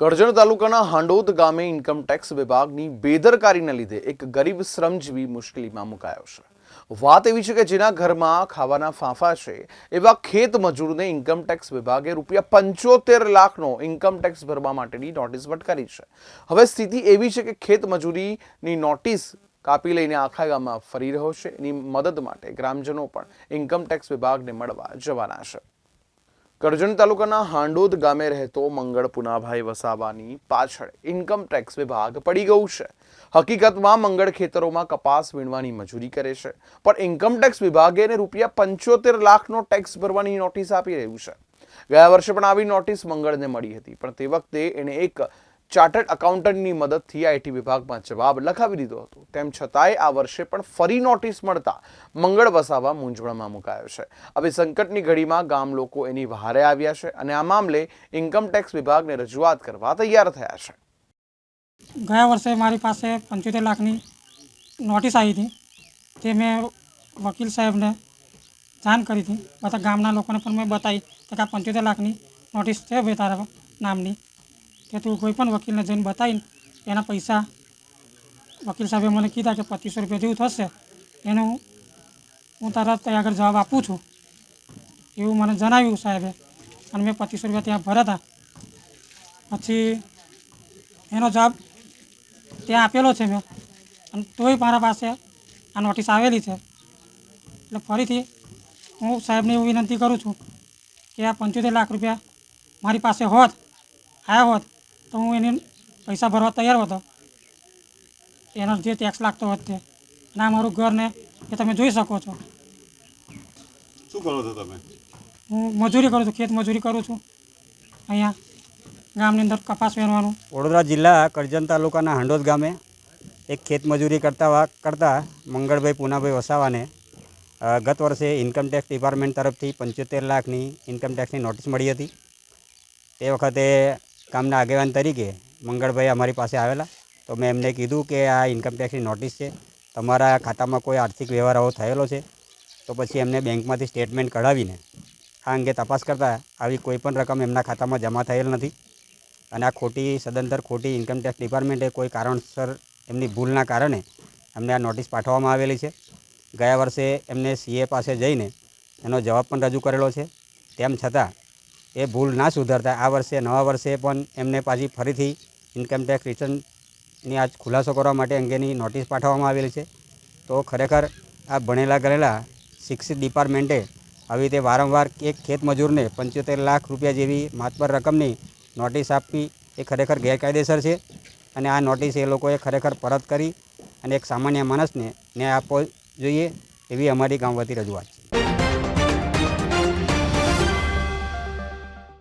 કરજણ તાલુકાના હાંડોદ ગામે ઇન્કમટેક્સ વિભાગની બેદરકારીને લીધે એક ગરીબ શ્રમજીવી મુશ્કેલીમાં મુકાયો છે. વાત એવી છે કે જેના ઘરમાં ખાવાના ફાંફા છે, એવા ખેત મજૂરને ઇન્કમટેક્સ વિભાગે રૂપિયા પંચોતેર લાખનો ઇન્કમટેક્સ ભરવા માટેની નોટિસ ફટકારી છે. હવે સ્થિતિ એવી છે કે ખેત મજૂરીની નોટિસ કાપી લઈને આખા ગામમાં ફરી રહ્યો છે. એની મદદ માટે ગ્રામજનો પણ ઇન્કમટેક્સ વિભાગને મળવા જવાના છે. કરજણ તાલુકાના હાંડોદ ગામે રહેતો મંગળ પુનાભાઈ વસાવાની પાછળ ઇન્કમ ટેક્સ વિભાગ પડી ગયું છે. હકીકતમાં મંગળ ખેતરોમાં કપાસ વીણવાની મજૂરી કરે છે, પણ ઇન્કમ ટેક્સ વિભાગે એને રૂપિયા પંચોતેર લાખનો ટેક્સ ભરવાની નોટિસ આપી રહ્યું છે. ગયા વર્ષે પણ આવી નોટિસ મંગળને મળી હતી, પણ તે વખતે એણે એક ચાર્ટર્ડ એકાઉન્ટન્ટની મદદથી આઈટી વિભાગમાં જવાબ લખાવી દીધો હતો. તેમ છતાંય આ વર્ષે પણ ફરી નોટિસ મળતા મંગળ વસાવા મૂંઝવણમાં મુકાયો છે. હવે સંકટની ઘડીમાં ગામ લોકો એની વહારે આવ્યા છે અને આ મામલે ઇન્કમટેક્સ વિભાગને રજૂઆત કરવા તૈયાર થયા છે. ગયા વર્ષે મારી પાસે પંચોતેર લાખની નોટિસ આવી હતી તે મેં વકીલ સાહેબને જાણ કરી હતી. બધા ગામના લોકોને પણ મેં બતાવી કે આ પંચોતેર લાખની નોટિસ છે ભાઈ તારા નામની. કે તું કોઈ પણ વકીલને જઈને બતાવીને એના પૈસા વકીલ સાહેબે મને કીધા કે પચીસો રૂપિયા જેવું થશે. એનું હું તરત ત્યાં આગળ જવાબ આપું છું. એવું મને જણાવ્યું સાહેબે. અને મેં પચીસો રૂપિયા ત્યાં ભર્યા હતા. પછી એનો જવાબ ત્યાં આપેલો છે મેં. અને તોય મારા પાસે આ નોટિસ આવેલી છે. એટલે ફરીથી હું સાહેબને એવું વિનંતી કરું છું કે આ પંચોતેર લાખ રૂપિયા મારી પાસે હોત આવ્યા હોત તો હું એને પૈસા ભરવા તૈયાર હતો. એનો જે ટેક્સ લાગતો હોત તે. અને આ મારું ઘરને એ તમે જોઈ શકો છો. શું કરો છો તમે? હું મજૂરી કરું છું ખેત મજૂરી કરું છું. અહીંયા ગામની અંદર કપાસ વેરવાનું. વડોદરા જિલ્લા કરજણ તાલુકાના હાંડોદ ગામે એક ખેતમજૂરી કરતા કરતા મંગળભાઈ પૂનાભાઈ વસાવાને ગત વર્ષે ઇન્કમટેક્સ ડિપાર્ટમેન્ટ તરફથી પંચોતેર લાખની ઇન્કમટેક્સની નોટિસ મળી હતી. તે વખતે ગામના આગેવાન તરીકે મંગળભાઈ અમારી પાસે આવેલા. તો મેં એમને કીધું કે આ ઇન્કમ ટેક્સની નોટિસ છે. તમારા ખાતામાં કોઈ આર્થિક વ્યવહાર આવો થયેલો છે? તો પછી એમને બેંકમાંથી સ્ટેટમેન્ટ કઢાવીને આ અંગે તપાસ કરતાં આવી કોઈપણ રકમ એમના ખાતામાં જમા થયેલ નથી. અને આ ખોટી, સદંતર ખોટી ઇન્કમટેક્સ ડિપાર્ટમેન્ટે કોઈ કારણસર એમની ભૂલના કારણે એમને આ નોટિસ પાઠવવામાં આવેલી છે. ગયા વર્ષે એમને સીએ પાસે જઈને એનો જવાબ પણ રજૂ કરેલો છે. તેમ છતાં એ ભૂલ ના સુધારતા. આ વર્ષે, નવા વર્ષે પણ એમને પાછી ફરીથી ઇન્કમટેક્સ રિટર્નની આજ ખુલાસો કરવા માટે અંગેની નોટિસ પાઠવવામાં આવેલી છે. તો ખરેખર આ ભણેલા ગણેલા શિક્ષિત ડિપાર્ટમેન્ટે આવી રીતે વારંવાર એક ખેત મજૂરને પંચોતેર લાખ રૂપિયા જેવી માતબર રકમની નોટિસ આપવી એ ખરેખર ગેરકાયદેસર છે. અને આ નોટિસ એ લોકોએ ખરેખર પરત કરી અને એક સામાન્ય માણસને ન્યાય આપવો જોઈએ એવી અમારી ગામ વતી રજૂઆત છે.